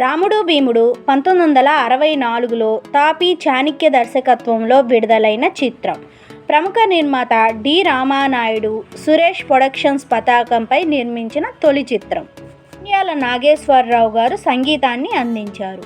రాముడు భీముడు పంతొమ్మిది వందల అరవై నాలుగులో తాపి చాణిక్య దర్శకత్వంలో విడుదలైన చిత్రం. ప్రముఖ నిర్మాత డి రామానాయుడు సురేష్ ప్రొడక్షన్స్ పతాకంపై నిర్మించిన తొలి చిత్రం. ఇండియాల నాగేశ్వరరావు గారు సంగీతాన్ని అందించారు.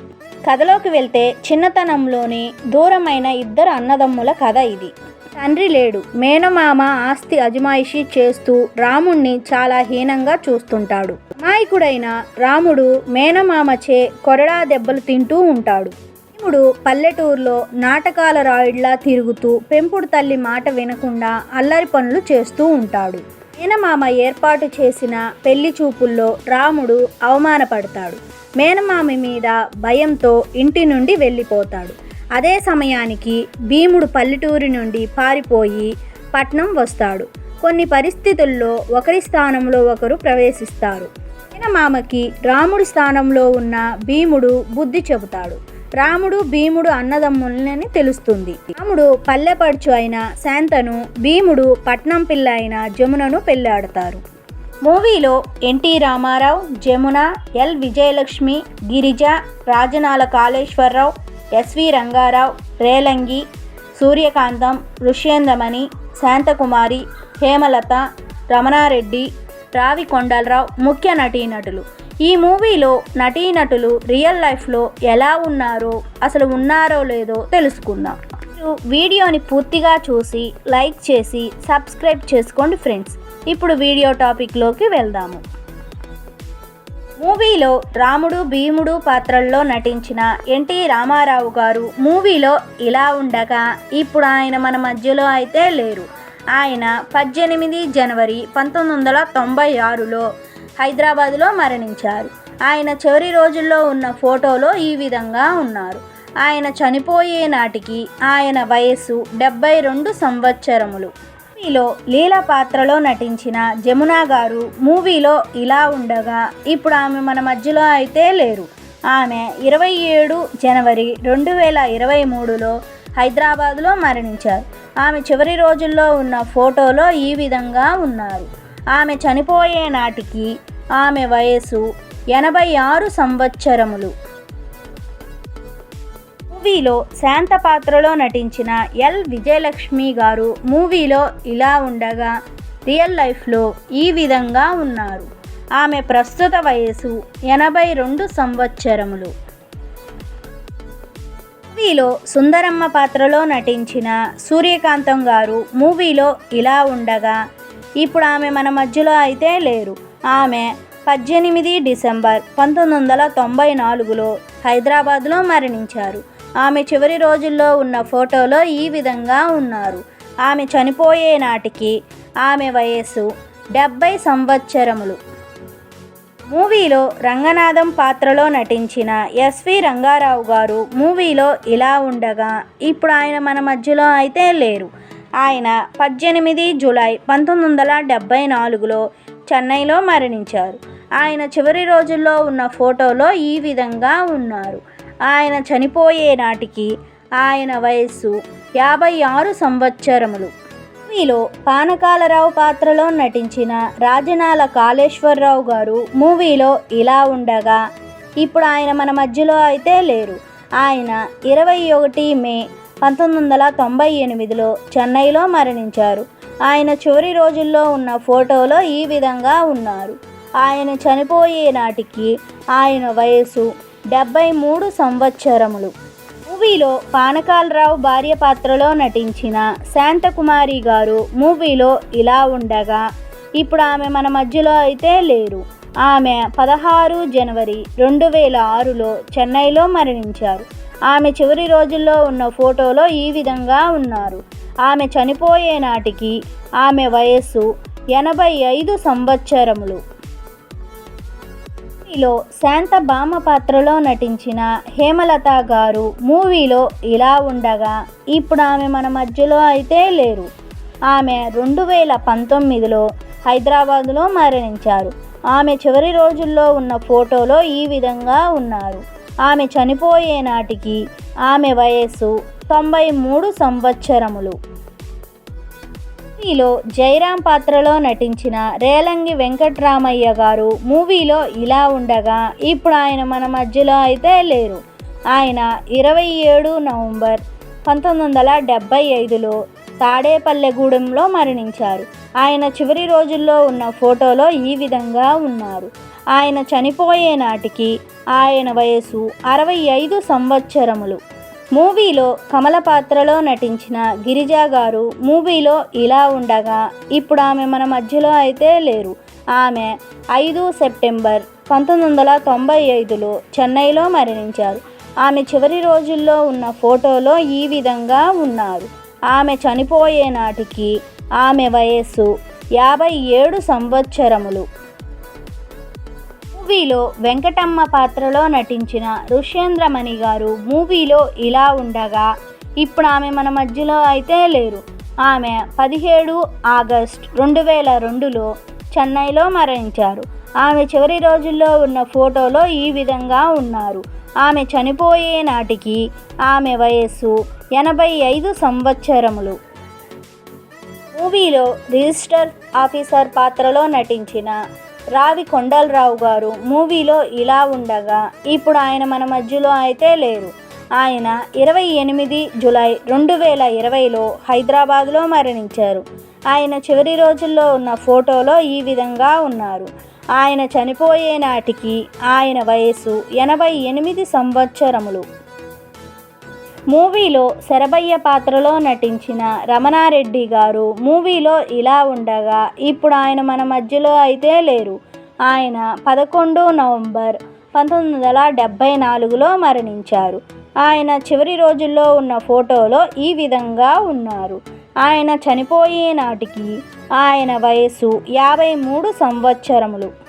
కథలోకి వెళ్తే చిన్నతనంలోని దూరమైన ఇద్దరు అన్నదమ్ముల కథ ఇది. తండ్రి లేడు. మేనమామ ఆస్తి అజమాయిషీ చేస్తూ రాముణ్ణి చాలా హీనంగా చూస్తుంటాడు. అమాయకుడైన రాముడు మేనమామచే కొరడా దెబ్బలు తింటూ ఉంటాడు. భీముడు పల్లెటూరులో నాటకాల రాయుడిలా తిరుగుతూ పెంపుడు తల్లి మాట వినకుండా అల్లరి పనులు చేస్తూ ఉంటాడు. మేనమామ ఏర్పాటు చేసిన పెళ్ళి చూపుల్లో రాముడు అవమానపడతాడు. మేనమామ మీద భయంతో ఇంటి నుండి వెళ్ళిపోతాడు. అదే సమయానికి భీముడు పల్లెటూరి నుండి పారిపోయి పట్నం వస్తాడు. కొన్ని పరిస్థితుల్లో ఒకరి స్థానంలో ఒకరు ప్రవేశిస్తారు. మామకి రాముడి స్థానంలో ఉన్న భీముడు బుద్ధి చెబుతాడు. రాముడు భీముడు అన్నదమ్ములని తెలుస్తుంది. రాముడు పల్లెపడుచు అయిన శాంతను భీముడు పట్నం పిల్ల అయిన జమునను పెళ్ళాడతారు మూవీలో NT Ramarao Jamuna L Vijayalakshmi Girija Rajanala Kaleswararao SV Rangarao Relangi Suryakantham Rushyendramani Santhakumari Hemalatha Ramanareddy Raavi Kondalarao ముఖ్య నటీనటులు. ఈ మూవీలో నటీనటులు రియల్ లైఫ్లో ఎలా ఉన్నారో అసలు ఉన్నారో లేదో తెలుసుకుందాం. మీరు వీడియోని పూర్తిగా చూసి లైక్ చేసి సబ్స్క్రైబ్ చేసుకోండి ఫ్రెండ్స్. ఇప్పుడు వీడియో టాపిక్లోకి వెళ్దాము. మూవీలో రాముడు భీముడు పాత్రల్లో నటించిన ఎన్టీ రామారావు గారు మూవీలో ఇలా ఉండగా ఇప్పుడు ఆయన మన మధ్యలో అయితే లేరు. ఆయన పద్దెనిమిది జనవరి పంతొమ్మిది వందల తొంభై ఆరులో హైదరాబాదులో మరణించారు. ఆయన చివరి రోజుల్లో ఉన్న ఫోటోలో ఈ విధంగా ఉన్నారు. ఆయన చనిపోయే నాటికి ఆయన వయస్సు డెబ్బై రెండు సంవత్సరములు. మూవీలో లీల పాత్రలో నటించిన జమునా గారు మూవీలో ఇలా ఉండగా ఇప్పుడు ఆమె మన మధ్యలో అయితే లేరు. ఆమె ఇరవై ఏడు జనవరి రెండు వేల ఇరవై మూడులో హైదరాబాదులో మరణించారు. ఆమె చివరి రోజుల్లో ఉన్న ఫోటోలో ఈ విధంగా ఉన్నారు. ఆమె చనిపోయే నాటికి ఆమె వయసు ఎనభై ఆరు సంవత్సరములు. మూవీలో శాంత పాత్రలో నటించిన ఎల్ విజయలక్ష్మి గారు మూవీలో ఇలా ఉండగా రియల్ లైఫ్లో ఈ విధంగా ఉన్నారు. ఆమె ప్రస్తుత వయసు ఎనభై రెండు సంవత్సరములు. మూవీలో సుందరమ్మ పాత్రలో నటించిన సూర్యకాంతం గారు మూవీలో ఇలా ఉండగా ఇప్పుడు ఆమె మన మధ్యలో అయితే లేరు. ఆమె పద్దెనిమిది డిసెంబర్ పంతొమ్మిది వందల తొంభై నాలుగులో హైదరాబాద్లో మరణించారు. ఆమె చివరి రోజుల్లో ఉన్న ఫోటోలో ఈ విధంగా ఉన్నారు. ఆమె చనిపోయే నాటికి ఆమె వయస్సు డెబ్బై సంవత్సరములు. మూవీలో రంగనాథం పాత్రలో నటించిన ఎస్వి రంగారావు గారు మూవీలో ఇలా ఉండగా ఇప్పుడు ఆయన మన మధ్యలో అయితే లేరు. ఆయన పద్దెనిమిది జూలై పంతొమ్మిది వందల డెబ్బై నాలుగులో చెన్నైలో మరణించారు. ఆయన చివరి రోజుల్లో ఉన్న ఫోటోలో ఈ విధంగా ఉన్నారు. ఆయన చనిపోయే నాటికి ఆయన వయస్సు యాభై ఆరు సంవత్సరములు. మూవీలో పానకాలరావు పాత్రలో నటించిన రాజనాల కాళేశ్వరరావు గారు మూవీలో ఇలా ఉండగా ఇప్పుడు ఆయన మన మధ్యలో అయితే లేరు. ఆయన ఇరవై ఒకటి మే పంతొమ్మిది వందల తొంభై ఎనిమిదిలో చెన్నైలో మరణించారు. ఆయన చివరి రోజుల్లో ఉన్న ఫోటోలో ఈ విధంగా ఉన్నారు. ఆయన చనిపోయే నాటికి ఆయన వయసు డెబ్బై మూడు సంవత్సరములు. మూవీలో పానకాలరావు భార్య పాత్రలో నటించిన శాంతకుమారి గారు మూవీలో ఇలా ఉండగా ఇప్పుడు ఆమె మన మధ్యలో అయితే లేరు. ఆమె పదహారు జనవరి రెండు వేల ఆరులో చెన్నైలో మరణించారు. ఆమె చివరి రోజుల్లో ఉన్న ఫోటోలో ఈ విధంగా ఉన్నారు. ఆమె చనిపోయే నాటికి ఆమె వయస్సు ఎనభై ఐదు సంవత్సరములు. మూవీలో శాంత భామ పాత్రలో నటించిన హేమలత గారు మూవీలో ఇలా ఉండగా ఇప్పుడు ఆమె మన మధ్యలో అయితే లేరు. ఆమె రెండు వేల పంతొమ్మిదిలో హైదరాబాదులో మరణించారు. ఆమె చివరి రోజుల్లో ఉన్న ఫోటోలో ఈ విధంగా ఉన్నారు. ఆమె చనిపోయే నాటికి ఆమె వయస్సు తొంభై మూడు సంవత్సరములు. మూవీలో జయరాం పాత్రలో నటించిన రేలంగి వెంకట్రామయ్య గారు మూవీలో ఇలా ఉండగా ఇప్పుడు ఆయన మన మధ్యలో అయితే లేరు. ఆయన ఇరవై ఏడు నవంబర్ పంతొమ్మిది వందల డెబ్భై ఐదులో తాడేపల్లెగూడెంలో మరణించారు. ఆయన చివరి రోజుల్లో ఉన్న ఫోటోలో ఈ విధంగా ఉన్నారు. ఆయన చనిపోయే నాటికి ఆయన వయసు అరవై ఐదు సంవత్సరములు. మూవీలో కమల పాత్రలో నటించిన గిరిజా గారు మూవీలో ఇలా ఉండగా ఇప్పుడు ఆమె మన మధ్యలో అయితే లేరు. ఆమె ఐదు సెప్టెంబర్ పంతొమ్మిది వందల తొంభై ఐదులో చెన్నైలో మరణించారు. ఆమె చివరి రోజుల్లో ఉన్న ఫోటోలో ఈ విధంగా ఉన్నారు. ఆమె చనిపోయే నాటికి ఆమె వయస్సు యాభై ఏడు సంవత్సరములు. మూవీలో వెంకటమ్మ పాత్రలో నటించిన ఋష్యేంద్రమణి గారు మూవీలో ఇలా ఉండగా ఇప్పుడు ఆమె మన మధ్యలో అయితే లేరు. ఆమె పదిహేడు ఆగస్ట్ రెండు వేల రెండులో చెన్నైలో మరణించారు. ఆమె చివరి రోజుల్లో ఉన్న ఫోటోలో ఈ విధంగా ఉన్నారు. ఆమె చనిపోయే నాటికి ఆమె వయస్సు ఎనభై ఐదు సంవత్సరములు. మూవీలో రిజిస్టర్ ఆఫీసర్ పాత్రలో నటించిన రావి కొండలరావు గారు మూవీలో ఇలా ఉండగా ఇప్పుడు ఆయన మన మధ్యలో అయితే లేరు. ఆయన ఇరవై ఎనిమిది జులై రెండు వేల ఇరవైలో హైదరాబాద్లో మరణించారు. ఆయన చివరి రోజుల్లో ఉన్న ఫోటోలో ఈ విధంగా ఉన్నారు. ఆయన చనిపోయే నాటికి ఆయన వయసు ఎనభై ఎనిమిది సంవత్సరములు. మూవీలో శరభయ్య పాత్రలో నటించిన రమణారెడ్డి గారు మూవీలో ఇలా ఉండగా ఇప్పుడు ఆయన మన మధ్యలో అయితే లేరు. ఆయన పదకొండు నవంబర్ పంతొమ్మిది వందల డెబ్భై నాలుగులో మరణించారు. ఆయన చివరి రోజుల్లో ఉన్న ఫోటోలో ఈ విధంగా ఉన్నారు. ఆయన చనిపోయే నాటికి ఆయన వయసు యాభై మూడు సంవత్సరములు.